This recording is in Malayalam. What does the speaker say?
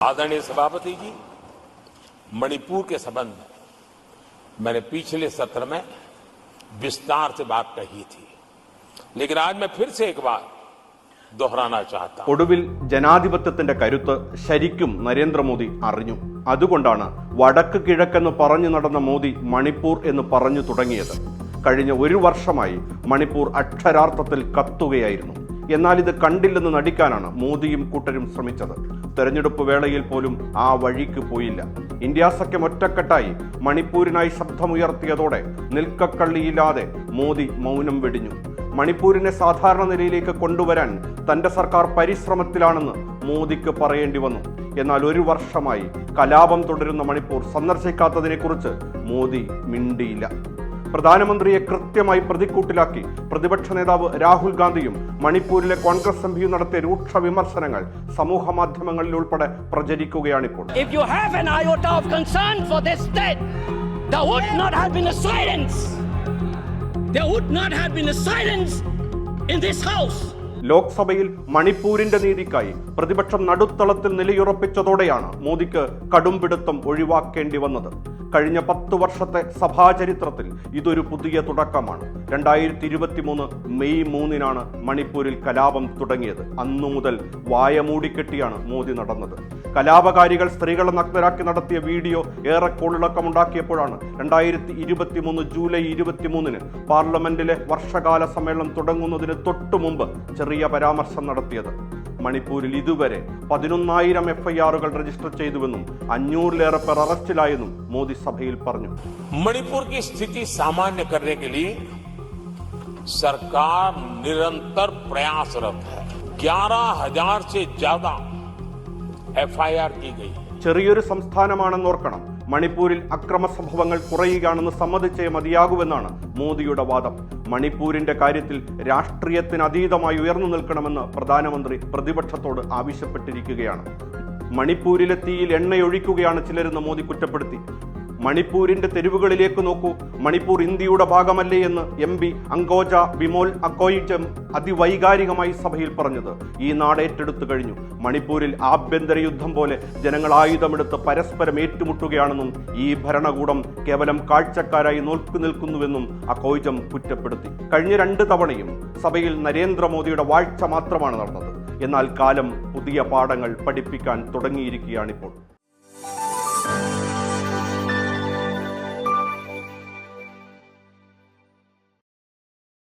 आदरणीय सभापति जी मणिपुर के संबंध में मैंने पिछले सत्र में विस्तार से बात कही थी लेकिन आज मैं फिर से एक बार दोहराना चाहता हूं ഒടുവിൽ ജനാധിപത്യത്തിന്റെ കരുത്ത് ശരിക്കും നരേന്ദ്രമോദി അറിഞ്ഞു അതുകൊണ്ടാണ് വടക്ക് കിഴക്കെന്ന് പറഞ്ഞു നടന്ന മോദി മണിപ്പൂർ എന്ന് പറഞ്ഞു തുടങ്ങിയത് കഴിഞ്ഞ ഒരു വർഷമായി മണിപ്പൂർ അക്ഷരാർത്ഥത്തിൽ കത്തുകയായിരുന്നു എന്നാൽ ഇത് കണ്ടില്ലെന്ന് നടിക്കാനാണ് മോദിയും കൂട്ടരും ശ്രമിച്ചത്. തെരഞ്ഞെടുപ്പ് വേളയിൽ പോലും ആ വഴിക്ക് പോയില്ല. ഇന്ത്യ സഖ്യം ഒറ്റക്കെട്ടായി മണിപ്പൂരിനായി ശബ്ദമുയർത്തിയതോടെ നിൽക്കക്കള്ളിയില്ലാതെ മോദി മൗനം വെടിഞ്ഞു. മണിപ്പൂരിനെ സാധാരണ നിലയിലേക്ക് കൊണ്ടുവരാൻ തന്റെ സർക്കാർ പരിശ്രമത്തിലാണെന്ന് മോദിക്ക് പറയേണ്ടി വന്നു. എന്നാൽ ഒരു വർഷമായി കലാപം തുടരുന്ന മണിപ്പൂർ സന്ദർശിക്കാത്തതിനെക്കുറിച്ച് മോദി മിണ്ടിയില്ല. പ്രധാനമന്ത്രിയെ കൃത്യമായി പ്രതിക്കൂട്ടിലാക്കി. പ്രതിപക്ഷ നേതാവ് രാഹുൽ ഗാന്ധിയും മണിപ്പൂരിലെ കോൺഗ്രസ് എംപിയും നടത്തിയ രൂക്ഷ വിമർശനങ്ങൾ സമൂഹ മാധ്യമങ്ങളിൽ ഉൾപ്പെടെ പ്രചരിക്കുകയാണിപ്പോൾ. There would not have been a silence in this house. ലോക്സഭയിൽ മണിപ്പൂരിന്റെ നീതിക്കായി പ്രതിപക്ഷം നടുത്തളത്തിൽ നിലയുറപ്പിച്ചതോടെയാണ് മോദിക്ക് കടുംപിടുത്തം ഒഴിവാക്കേണ്ടി വന്നത്. കഴിഞ്ഞ പത്തു വർഷത്തെ സഭാചരിത്രത്തിൽ ഇതൊരു പുതിയ തുടക്കമാണ്. രണ്ടായിരത്തി ഇരുപത്തി മൂന്ന് മെയ് മൂന്നിനാണ് മണിപ്പൂരിൽ കലാപം തുടങ്ങിയത്. അന്നു മുതൽ വായ മൂടിക്കെട്ടിയാണ് മോദി നടന്നത്. കലാപകാരികൾ സ്ത്രീകളെ നഗ്നരാക്കി നടത്തിയ വീഡിയോ ഏറെ കോളിളക്കമുണ്ടാക്കിയപ്പോഴാണ് രണ്ടായിരത്തി ഇരുപത്തി മൂന്ന് ജൂലൈ ഇരുപത്തിമൂന്നിന് പാർലമെന്റിലെ വർഷകാല സമ്മേളനം തുടങ്ങുന്നതിന് തൊട്ടു മുമ്പ് ചെറിയ പരാമർശം നടത്തിയത് മണിപ്പൂരിൽ ഇതുവരെ പതിനൊന്നായിരം എഫ് ഐ ആറുകൾ രജിസ്റ്റർ ചെയ്തുവെന്നും അഞ്ഞൂറിലേറെ പേർ അറസ്റ്റിലായെന്നും മോദി സഭയിൽ പറഞ്ഞു मणिपुर की स्थिति सामान्य करने के लिए सरकार निरंतर प्रयासरत है ग्यारह हजार से ज्यादा എഫ്ഐആർ ചെറിയൊരു സംസ്ഥാനമാണെന്നോർക്കണം മണിപ്പൂരിൽ അക്രമ സംഭവങ്ങൾ കുറയുകയാണെന്ന് സമ്മതിച്ചേ മതിയാകുമെന്നാണ് മോദിയുടെ വാദം. മണിപ്പൂരിന്റെ കാര്യത്തിൽ രാഷ്ട്രീയത്തിന് അതീതമായി ഉയർന്നു നിൽക്കണമെന്ന് പ്രധാനമന്ത്രി പ്രതിപക്ഷത്തോട് ആവശ്യപ്പെട്ടിരിക്കുകയാണ്. മണിപ്പൂരിലെ തീയിൽ എണ്ണയൊഴിക്കുകയാണ് ചിലരെന്ന് മോദി കുറ്റപ്പെടുത്തി. മണിപ്പൂരിന്റെ തെരുവുകളിലേക്ക് നോക്കൂ. മണിപ്പൂർ ഇന്ത്യയുടെ ഭാഗമല്ലേ എന്ന് എം പി അങ്കോജ ബിമോൽ അക്കോയിറ്റം അതിവൈകാരികമായി സഭയിൽ പറഞ്ഞത്. ഈ നാട് ഏറ്റെടുത്തു കഴിഞ്ഞു. മണിപ്പൂരിൽ ആഭ്യന്തര യുദ്ധം പോലെ ജനങ്ങൾ ആയുധമെടുത്ത് പരസ്പരം ഏറ്റുമുട്ടുകയാണെന്നും ഈ ഭരണകൂടം കേവലം കാഴ്ചക്കാരായി നോക്കു നിൽക്കുന്നുവെന്നും അക്കോയിറ്റം കുറ്റപ്പെടുത്തി. കഴിഞ്ഞ രണ്ട് തവണയും സഭയിൽ നരേന്ദ്രമോദിയുടെ വാഴ്ച മാത്രമാണ് നടന്നത്. എന്നാൽ കാലം പുതിയ പാഠങ്ങൾ പഠിപ്പിക്കാൻ തുടങ്ങിയിരിക്കുകയാണിപ്പോൾ.